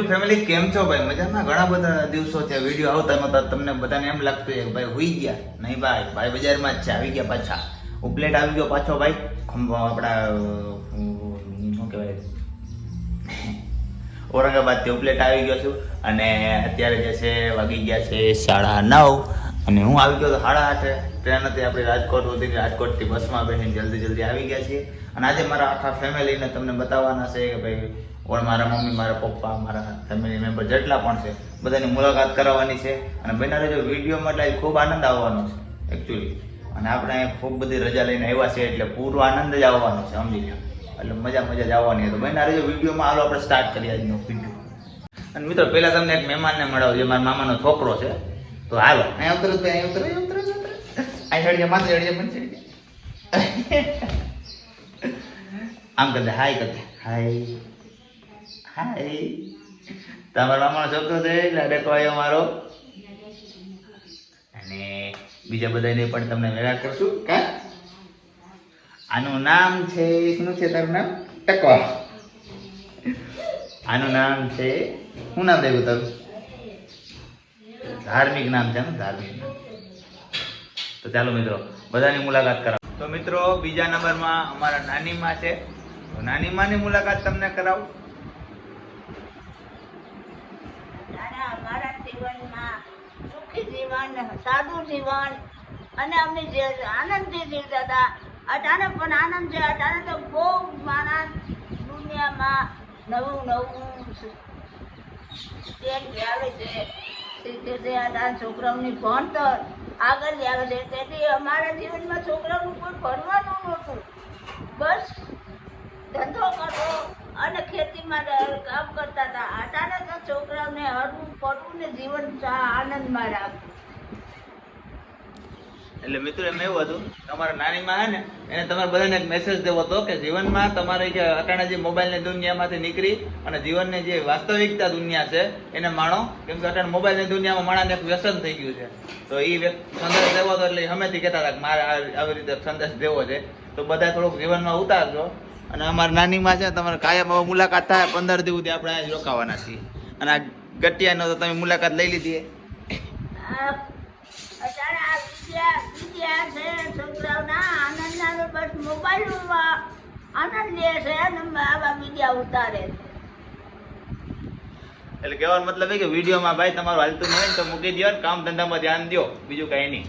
Family કેમ છો ભાઈ? મજામાં? ઘણા બધા દિવસો છે વીડિયો આવતા નહોતા. તમને બધાને એમ લાગતું કે ભાઈ હોઈ ગયા. નહીં ભાઈ ભાઈ બજારમાં જ છે. આવી ગયા પાછા. ઉપલેટ આવી ગયો પાછો ભાઈ. આપણા શું કહેવાય? ઔરંગાબાદથી ઉપલેટ આવી ગયો છું. અને અત્યારે જે છે, વાગી ગયા છે સાડા નવ. અને હું આવી ગયો સાડા આઠે. ટ્રેન હતી આપણી રાજકોટ હતી રાજકોટથી બસમાં બેસીને જલ્દી જલ્દી આવી ગયા છીએ. અને આજે મારા આખા ફેમિલીને તમને બતાવવાના છે કે ભાઈ ઓળ મારા મમ્મી, મારા પપ્પા, મારા ફેમિલી મેમ્બર જેટલા પણ છે, બધાની મુલાકાત કરાવવાની છે. અને બના જો વિડીયોમાં એટલે ખૂબ આનંદ આવવાનો છે એકચ્યુઅલી અને આપણે અહીંયા ખૂબ બધી રજા લઈને આવ્યા છે એટલે પૂરો આનંદ જ આવવાનો છે, સમજી લો એટલે મજા મજા જ આવવાની તો બના રહેજો વિડીયોમાં હાલો, આપણે સ્ટાર્ટ કરીએ આજનો વીડિયો અને મિત્રો, પહેલાં તમને એક મહેમાનને મળાવો જે મારા મામાનો છોકરો છે. તો હાલો. અહીંયા ઉતરો અહીંયા ઉતરો અહીંયા ઉતરો અહીં ચડી જાય માથે ચડી જાય આમ કરે હાય કરતે. હાય. હાય તમારા મામાનો છોકરો છે લાડકો મારો અને બીજા બધાને પણ તમને ભેગા કરશું આનું નામ છે શું છે તારું નામ ટકો આનું નામ છે શું નામ દેવું તારું ધાર્મિક નામ છે ધાર્મિક તો ચાલો મિત્રો બધાની મુલાકાત કરાવો તો મિત્રો બીજા નંબરમાં અમારા નાનીમાં છે તો નાનીમાની મુલાકાત તમને કરાવું દાદા અમારા જીવનમાં સુખી જીવન, સાદું જીવન અને અમે જે આનંદથી જીવતા હતા, અટાણે પણ આનંદ છે. અટાણે તો બહુ માણસ દુનિયામાં નવું નવું ટેક આવે છે છોકરાઓની ભણતર આગળ આવે છે. તેથી અમારા જીવનમાં છોકરાઓનું કોઈ ભણવાનું નહોતું. બસ ધંધો કરવો અને ખેતીમાં કામ કરતા હતા. અચાનક છોકરાઓને હરવું ફરવું ને જીવન આનંદમાં રાખવું. એટલે મિત્રો એમ એવું હતું, તમારા નાનીમાં હે ને, એને તમારે બધાને એક મેસેજ દેવો હતો કે જીવનમાં તમારે જે અટાણા જે મોબાઈલની દુનિયામાંથી નીકળી અને જીવનની જે વાસ્તવિકતા દુનિયા છે, એને માણો, કેમ કે અટાણા મોબાઈલની દુનિયામાં માણસને એક વ્યસન થઈ ગયું છે. તો એ સંદેશ દેવો હતો એટલે હમેથી કહેતા હતા કે મારે આવી રીતે સંદેશ દેવો છે. તો બધા થોડુંક જીવનમાં ઉતારજો. અને અમારા નાનીમાં છે તમારે કાયમ હવે મુલાકાત થાય પંદર દિવસ સુધી આપણે અહીંયા જ રોકાવાના છીએ. અને આ ગટિયાનો તો તમે મુલાકાત લઈ લીધી એટલે કહેવાનો મતલબ એ કે વિડીયોમાં ભાઈ તમારું હાલતું ન હોય ને તો મૂકી દો ને કામ ધંધામાં ધ્યાન દો બીજું કાંઈ નહીં.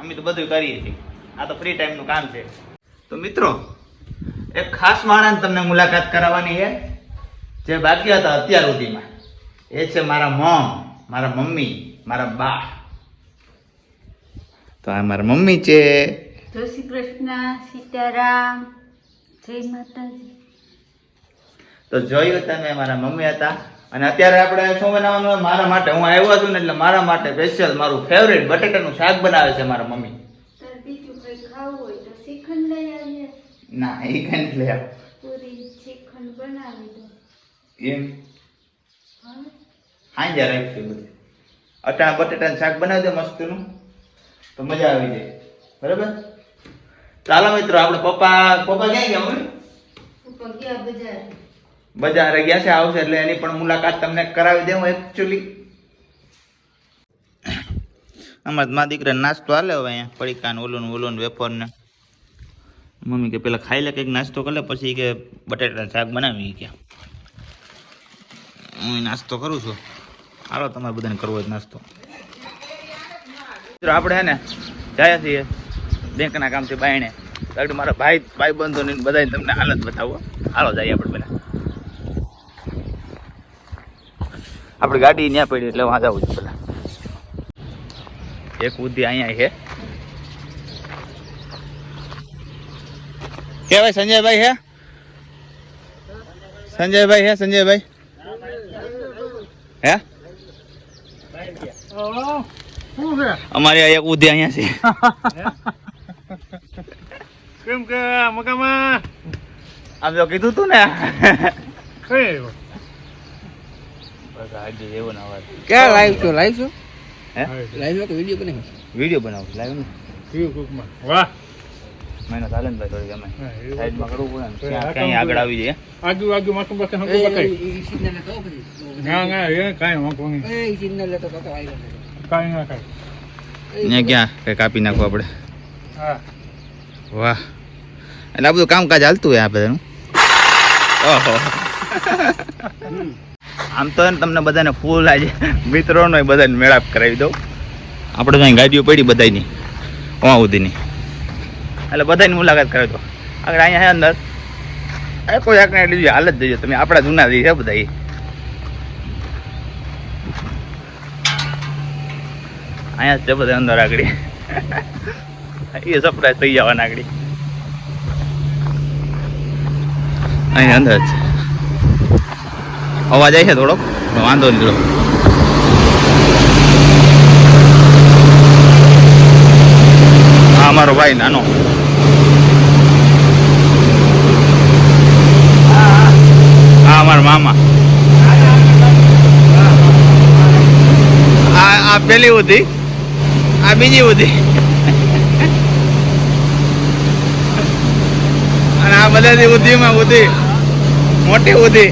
અમે તો બધું કરીએ છીએ. આ તો ફ્રી ટાઈમનું કામ છે. તો મિત્રો એક ખાસ માણસ તમને મુલાકાત કરાવવાની છે. જે બાકી હતા અત્યાર સુધીમાં. એ છે મારા મોમ મારા મમ્મી મારા બા. તો આ મારા મમ્મી છે. જય શ્રી કૃષ્ણ સીતારામ જય માતાજી. તો જોયું તમે મારા મમ્મી હતા. અને અત્યારે આપણે શું બનાવવાનું? મારા માટે. હું આવ્યો છું ને એટલે મારા માટે સ્પેશિયલ મારું ફેવરેટ બટેટાનું શાક બનાવે છે મારા મમ્મી તાર બીજું કઈ ખાવું હોય તો શ્રીખંડ લઈ આવીએ ના એ કઈ નથી લઈ આવ. પૂરી શ્રીખંડ બનાવી દો. એમ? હા. હાંજે રાખીશું બધું. અટા બટેટાનું શાક બનાવી દે મસ્તનું તો મજા આવી જાય. બરાબર? ચાલો મિત્રો આપણે પપ્પા પપ્પા ક્યાં ગયા મમ્મી? બજાર. બજારે ગયા છે આવશે એટલે એની પણ મુલાકાત તમને કરાવી દઉં એકચ્યુઅલી આમાં મા દીકરા નાસ્તો હાલે હવે અહીંયા પડીકાને ઓલું ને ઓલું ને વેફર ને મમ્મી કે પેલા ખાઈ લે કંઈક નાસ્તો કરે પછી કે બટેટાનું શાક બનાવી કે. હું નાસ્તો કરું છું. હાલો, તમારે બધાને કરવો જ નાસ્તો. આપણે હે ને જાય છીએ બેંકના કામથી બાયણે. એટલે મારા ભાઈ ભાઈ બંધોને બધાને તમને હાલત બતાવો હાલો, જઈએ આપણે બધા આપણે ગાડી ત્યાં પડી એટલે વાંધા આવું છું પેલા એક બુદ્ધિ અહીંયા છે કે ભાઈ સંજયભાઈ હે? સંજયભાઈ હે સંજયભાઈ? હે? અમારે એક બુદ્ધિ અહીંયા છે. કેમ કે મકામાં? આમ જો કીધું તું ને. ક્યાં લાઈવ છો લાઈવ છો? હે? લાઈવ કે વીડિયો બનાવ્યો? વીડિયો બનાવું લાઈવ કુકમાં વાહ. મહિનો ચાલે ને ભાઈ થોડીક અમે સાઈડમાં કરવું પડે ને. તો ક્યાં આ ક્યાંય આગળ આવી જાય આજુ આજુ માથું પાસે હંકો પકડી ના ના એ કાંઈ વાંધો નહીં. કાંઈ ના કાંઈ. ને ક્યાં? કઈ કાપી નાખવું આપણે? હા. વાહ. એટલે આ બધું કામકાજ હાલતું હોય આ બધાનું? ઓહો. આમ તો તમને બધાને ફૂલ આજે મિત્રોનો બધાને મેળાપ કરાવી દઉં. આપણે ત્યાં ગાડીઓ પડી બધાની ઓવા સુધીની એટલે બધાની મુલાકાત કરે તો. આગળ અહીંયા અંદર. એ કોઈ એકને લીધી હાલત જોઈજો તમે આપણા જૂના દી છે બધા ઈ. અહીંયા જ છે બધા અંદર આગળ. એ સરપ્રાઈઝ થઈ જવાના આગળ. અહીં અંદર જ છે. અવાજ આવી છે થોડોક? વાંધો નહીં થોડોક. હા અમારો ભાઈ નાનો હા અમારા મામા આ આ પેલી ઉધી આ બીજી ઉધી અને આ બધાથી ઉધીમાં ઉધી. મોટી ઉધી.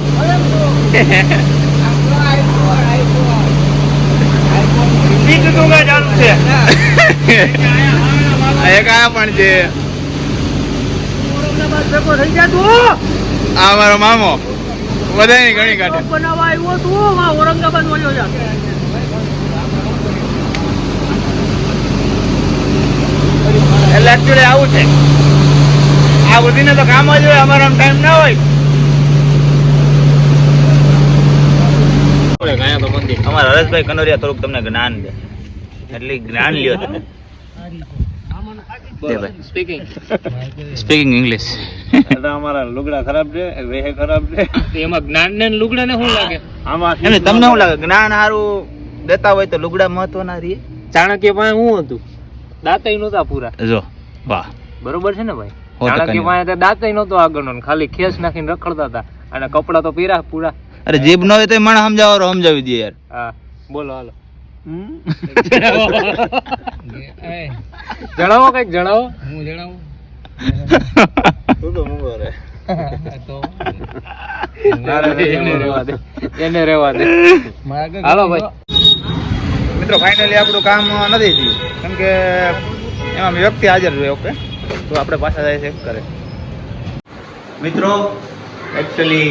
તો છે? પણ છે. આ મારો મામો. બધાની ઘણી કાઢે. એટલે એકચ્યુઅલી આવું છે. આ બધીને તો કામ જ હોય અમારો ટાઈમ ના હોય. અમારા હરેશભાઈ કનોરિયા થોડુંક તમને જ્ઞાન દે. એટલે જ્ઞાન લ્યો તમે. સ્પીકિંગ સ્પીકિંગ ઇંગ્લિશ એટલે અમારા લુગડા ખરાબ છે વેહે ખરાબ છે. એમાં જ્ઞાન ને લુગડા ને શું લાગે? આમાં તમને શું લાગે? જ્ઞાન સારું દેતા હોય તો લુગડા મહત્વના રહે. ચાણક્ય પાસે શું હતું? દાંતય નહોતા પૂરા. જો વાહ. બરોબર છે ને ભાઈ? ચાણક્ય પાસે દાંતય નહોતો આગળનો ને ખાલી ખેસ નાખીને રખડતા હતા અને કપડા તો પીરા પૂરા. અરે જીભ ન હોય તો માણસ સમજાવો સમજાવી દે યાર. હા બોલો હાલો. જણાવો કંઈક જણાવો. હું જણાવું? એને રેવા એને રહેવા દે. હાલો ભાઈ. મિત્રો ફાઇનલી આપણું કામ નથી થયું. કેમ કે એમાં વ્યક્તિ હાજર જોઈએ ઓકે તો આપણે પાછા જાય છે કરે મિત્રો એકચ્યુઅલી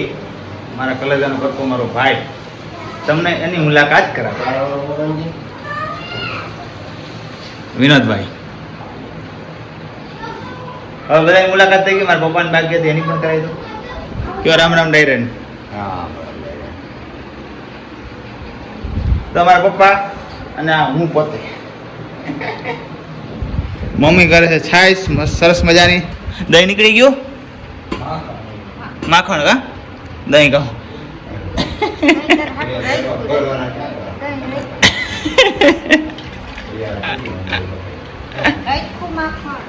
મારા કલેજાનો કરતો મારો ભાઈ. તમને એની મુલાકાત કરાવે. વિનોદભાઈ. હવે બધાની મુલાકાત થઈ ગઈ. મારા પપ્પાની બાકી હતી, એની પણ કરાવી દો કયો રામ રામ ડાયરેન? હા. તો મારા પપ્પા અને આ હું પોતે. મમ્મી કરે છે છાશ સરસ મજાની. દહીં નીકળી ગયું? માખણ કા દહીં કહો. માખણ.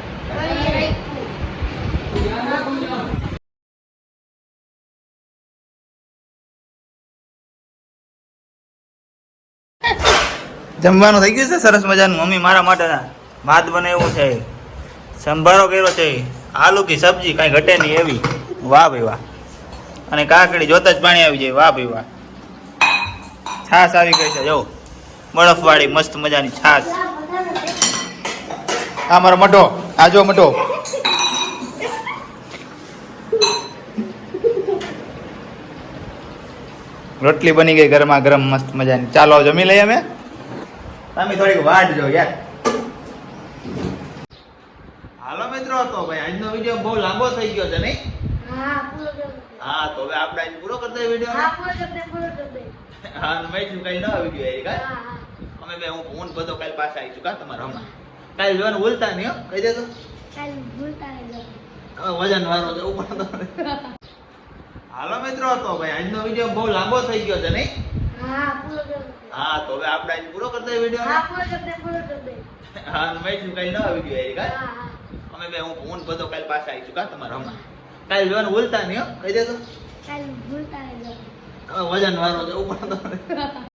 જમવાનું થઈ ગયું છે? સરસ મજાનું. મમ્મી મારા માટે ભાત બનાવ્યો છે. સંભારો કર્યો છે. આલુ કી સબ્જી કાંઈ ઘટે નહીં એવી. વાહ ભાઈ વાહ. અને કાકડી જોતા જ પાણી આવી જાય. વાહ ભાઈ વાહ. છાશ આવી ગઈ છે. જો, બરફવાળી મસ્ત મજાની છાશ. આ મારો મઢો. આ જો મઢો. રોટલી બની ગઈ ગરમા ગરમ મસ્ત મજાની. ચાલો, જમી લઈએ અમે? તમે થોડીક વાટ જો યાર. હાલો મિત્રો તો ભાઈ આજનો વીડિયો બહુ લાંબો થઈ ગયો છે નહીં? હા પૂરો કરી દે. હા તો હવે આપણે આજ પૂરો કરી દઈએ વીડિયો હા પૂરો કરી દે પૂરો કરી દે. હા મેં કઈ નવા વીડિયો આવી હા અમે બે હું ફોન બધો કાલ પાછા આવી કા તમારા હમણાં? કાલ જોવાનું ભૂલતા નહીં હો કહી દેતો કાલ ભૂલતા નહીં. વજન વાળો છે ઉપર તો હાલો મિત્રો તો ભાઈ આજનો વીડિયો બહુ લાંબો થઈ ગયો છે નહીં? હા પૂરો હા તો હવે આપણે આજ પૂરો કરતા વીડિયો હા પૂરો કરતા પૂરો કરતા હા મેં શું કઈ નવા વીડિયો આવી કા હા હા. અમે બે હું ફોન બધો કાલ પાછા આવીશું કા તમારા હમણાં? કાલ જોવાનું ભૂલતા નહીં હો કહી દેજો. કાલ ભૂલતા નહીં. જવાનું. વજન વાળો છે ઉપર તો.